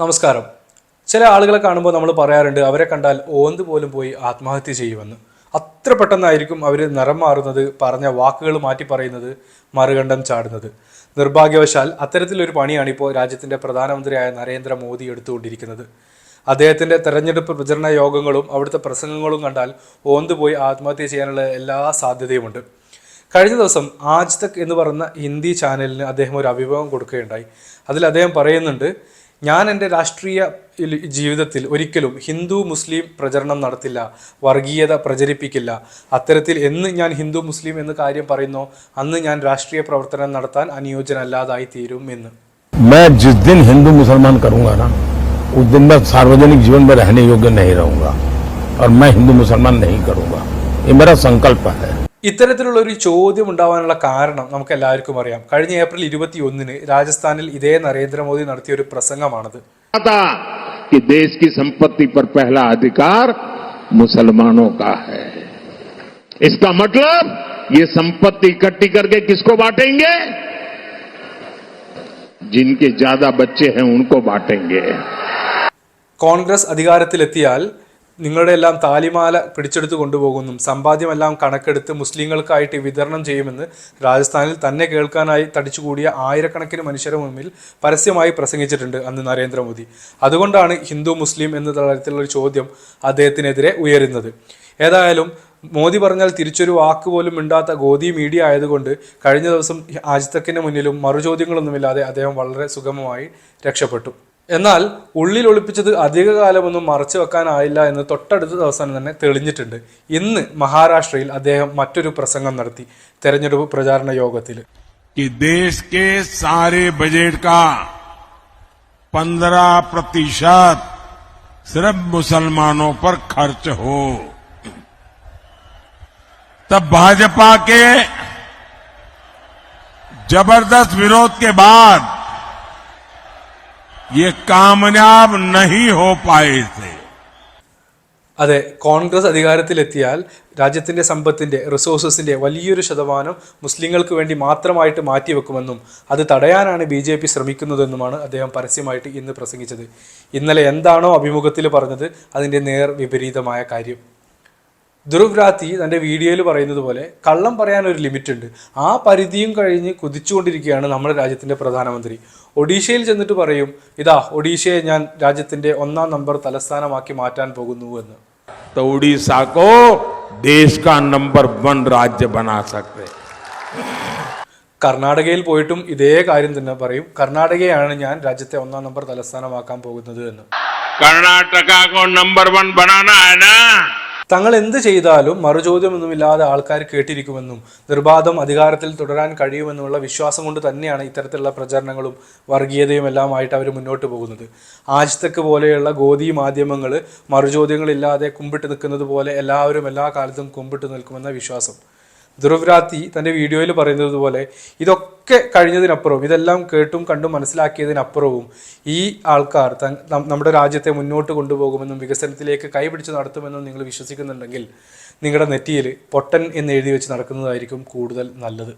നമസ്കാരം. ചില ആളുകളെ കാണുമ്പോൾ നമ്മൾ പറയാറുണ്ട് അവരെ കണ്ടാൽ ഓന്ത് പോലും പോയി ആത്മഹത്യ ചെയ്യുമെന്ന്. അത്ര പെട്ടെന്നായിരിക്കും അവർ നിറം മാറുന്നത് പറഞ്ഞ വാക്കുകൾ മാറ്റി പറയുന്നത് മറുകണ്ഠം ചാടുന്നത്. നിർഭാഗ്യവശാൽ അത്തരത്തിലൊരു പണിയാണ് ഇപ്പോൾ രാജ്യത്തിന്റെ പ്രധാനമന്ത്രിയായ നരേന്ദ്രമോദി എടുത്തുകൊണ്ടിരിക്കുന്നത്. അദ്ദേഹത്തിന്റെ തെരഞ്ഞെടുപ്പ് പ്രചരണ യോഗങ്ങളും അവിടുത്തെ പ്രസംഗങ്ങളും കണ്ടാൽ ഓന്ത് പോയി ആത്മഹത്യ ചെയ്യാനുള്ള എല്ലാ സാധ്യതയുമുണ്ട്. കഴിഞ്ഞ ദിവസം ആജ് തക് എന്ന് പറയുന്ന ഹിന്ദി ചാനലിന് അദ്ദേഹം ഒരു അഭിമുഖം കൊടുക്കുകയുണ്ടായി. അതിൽ അദ്ദേഹം പറയുന്നുണ്ട് ഞാൻ എൻ്റെ രാഷ്ട്രീയ ഇൽ- ജീവിതത്തിൽ ഒരിക്കലും ഹിന്ദു മുസ്ലിം പ്രചരണം നടത്തില്ല വർഗീയത പ്രചരിപ്പിക്കില്ല അത്തരത്തിൽ എന്ന് ഞാൻ ഹിന്ദു മുസ്ലിം എന്ന് കാര്യം പറയുന്നോ അന്ന് ഞാൻ രാഷ്ട്രീയ പ്രവർത്തനം നടത്താൻ അനുയോജ്യനല്ലാതായി തീരും എന്ന് मैं जिस दिन हिंदू मुसलमान करूंगा ना उस दिन मैं सार्वजनिक जीवन में रहने योग्य नहीं रहूंगा और मैं हिंदू मुसलमान नहीं करूंगा ये मेरा संकल्प है ഇത്തരത്തിലുള്ള ഒരു ചോദ്യം ഉണ്ടാവാനുള്ള കാരണം നമുക്ക് എല്ലാവർക്കും അറിയാം കഴിഞ്ഞ ഏപ്രിൽ ഇരുപത്തി ഒന്നിന് രാജസ്ഥാനിൽ ഇതേ നരേന്ദ്രമോദി നടത്തിയ ഒരു പ്രസംഗമാണത് था कि देश की संपत्ति पर पहला अधिकार मुसलमानों का है इसका मतलब ये संपत्ति इकट्ठी करके किसको बांटेंगे जिनके ज्यादा बच्चे हैं उनको बांटेंगे കോൺഗ്രസ് അധികാരത്തിലെത്തിയാൽ നിങ്ങളുടെ എല്ലാം താലിമാല പിടിച്ചെടുത്ത് കൊണ്ടുപോകുന്നു. സമ്പാദ്യമെല്ലാം കണക്കെടുത്ത് മുസ്ലിങ്ങൾക്കായിട്ട് വിതരണം ചെയ്യുമെന്ന് രാജസ്ഥാനിൽ തന്നെ കേൾക്കാനായി തടിച്ചുകൂടിയ ആയിരക്കണക്കിന് മനുഷ്യരുടെ മുമ്പിൽ പരസ്യമായി പ്രസംഗിച്ചിട്ടുണ്ട് അന്ന് നരേന്ദ്രമോദി. അതുകൊണ്ടാണ് ഹിന്ദു മുസ്ലിം എന്ന തരത്തിലുള്ള ചോദ്യം അദ്ദേഹത്തിനെതിരെ ഉയരുന്നത്. ഏതായാലും മോദി പറഞ്ഞാൽ തിരിച്ചൊരു വാക്ക് പോലും മിണ്ടാത്ത ഗോദി മീഡിയ ആയതുകൊണ്ട് കഴിഞ്ഞ ദിവസം ആജിത്തക്കിന്റെ മുന്നിലും മറുചോദ്യങ്ങളൊന്നുമില്ലാതെ അദ്ദേഹം വളരെ സുഗമമായി രക്ഷപ്പെട്ടു. എന്നാൽ ഉള്ളിൽ ഒളിപ്പിച്ചത് അധികകാലമൊന്നും മറച്ചു വെക്കാനായില്ല എന്ന് തൊട്ടടുത്ത ദിവസം തന്നെ തെളിഞ്ഞിട്ടുണ്ട് ഇന്ന് മഹാരാഷ്ട്രയിൽ അദ്ദേഹം മറ്റൊരു പ്രസംഗം നടത്തി തെരഞ്ഞെടുപ്പ് പ്രചാരണ യോഗത്തിൽ कि देश के सारे बजट का 15 प्रतिशत सिर्फ मुसलमानों पर खर्च हो तब भाजपा के जबरदस्त विरोध के बाद ये कामयाब नहीं हो पाए थे അതെ കോൺഗ്രസ് അധികാരത്തിലെത്തിയാൽ രാജ്യത്തിന്റെ സമ്പത്തിന്റെ റിസോഴ്സസിന്റെ വലിയൊരു ശതമാനം മുസ്ലിങ്ങൾക്ക് വേണ്ടി മാത്രമായിട്ട് മാറ്റിവെക്കുമെന്നും അത് തടയാനാണ് ബി ജെ പി ശ്രമിക്കുന്നതെന്നുമാണ് അദ്ദേഹം പരസ്യമായിട്ട് ഇന്ന് പ്രസംഗിച്ചത് ഇന്നലെ എന്താണോ അഭിമുഖത്തിൽ പറഞ്ഞത് അതിന്റെ നേർ വിപരീതമായ കാര്യം ധ്രുവ് രാത്തി തന്റെ വീഡിയോയിൽ പറയുന്നത് പോലെ കള്ളം പറയാൻ ഒരു ലിമിറ്റ് ഉണ്ട്. ആ പരിധിയും കഴിഞ്ഞ് കുതിച്ചുകൊണ്ടിരിക്കുകയാണ് നമ്മുടെ രാജ്യത്തിന്റെ പ്രധാനമന്ത്രി. ഒഡീഷയിൽ ചെന്നിട്ട് പറയും ഇതാ ഒഡീഷയെ ഞാൻ രാജ്യത്തിന്റെ ഒന്നാം നമ്പർ തലസ്ഥാനമാക്കി മാറ്റാൻ പോകുന്നു എന്ന്. നമ്പർ കർണാടകയിൽ പോയിട്ടും ഇതേ കാര്യം തന്നെ പറയും. കർണാടകയാണ് ഞാൻ രാജ്യത്തെ ഒന്നാം നമ്പർ തലസ്ഥാനമാക്കാൻ പോകുന്നത് എന്ന്. കർണാടക നമ്പർ വൺ ബനാനാ തങ്ങൾ എന്ത് ചെയ്താലും മറുചോദ്യമൊന്നുമില്ലാതെ ആൾക്കാർ കേട്ടിരിക്കുമെന്നും നിർബാധം അധികാരത്തിൽ തുടരാൻ കഴിയുമെന്നുമുള്ള വിശ്വാസം കൊണ്ട് തന്നെയാണ് ഇത്തരത്തിലുള്ള പ്രചരണങ്ങളും വർഗീയതയും എല്ലാമായിട്ട് അവർ മുന്നോട്ട് പോകുന്നത്. ആജ്തക്ക് പോലെയുള്ള ഗോതി മാധ്യമങ്ങൾ മറുചോദ്യങ്ങളില്ലാതെ കുമ്പിട്ട് നിൽക്കുന്നത് പോലെ എല്ലാവരും എല്ലാ കാലത്തും കുമ്പിട്ട് നിൽക്കുമെന്ന വിശ്വാസം. ധ്രുവ്രാത്തി തന്റെ വീഡിയോയിൽ പറയുന്നത് പോലെ ഇതൊക്കെ കഴിഞ്ഞതിനപ്പുറവും ഇതെല്ലാം കേട്ടും കണ്ടും മനസ്സിലാക്കിയതിനപ്പുറവും ഈ ആൾക്കാർ നമ്മുടെ രാജ്യത്തെ മുന്നോട്ട് കൊണ്ടുപോകുമെന്നും വികസനത്തിലേക്ക് കൈപിടിച്ച് നടത്തുമെന്നും നിങ്ങൾ വിശ്വസിക്കുന്നുണ്ടെങ്കിൽ നിങ്ങളുടെ നെറ്റിയിൽ പൊട്ടൻ എന്ന് എഴുതി വെച്ച് നടക്കുന്നതായിരിക്കും കൂടുതൽ നല്ലത്.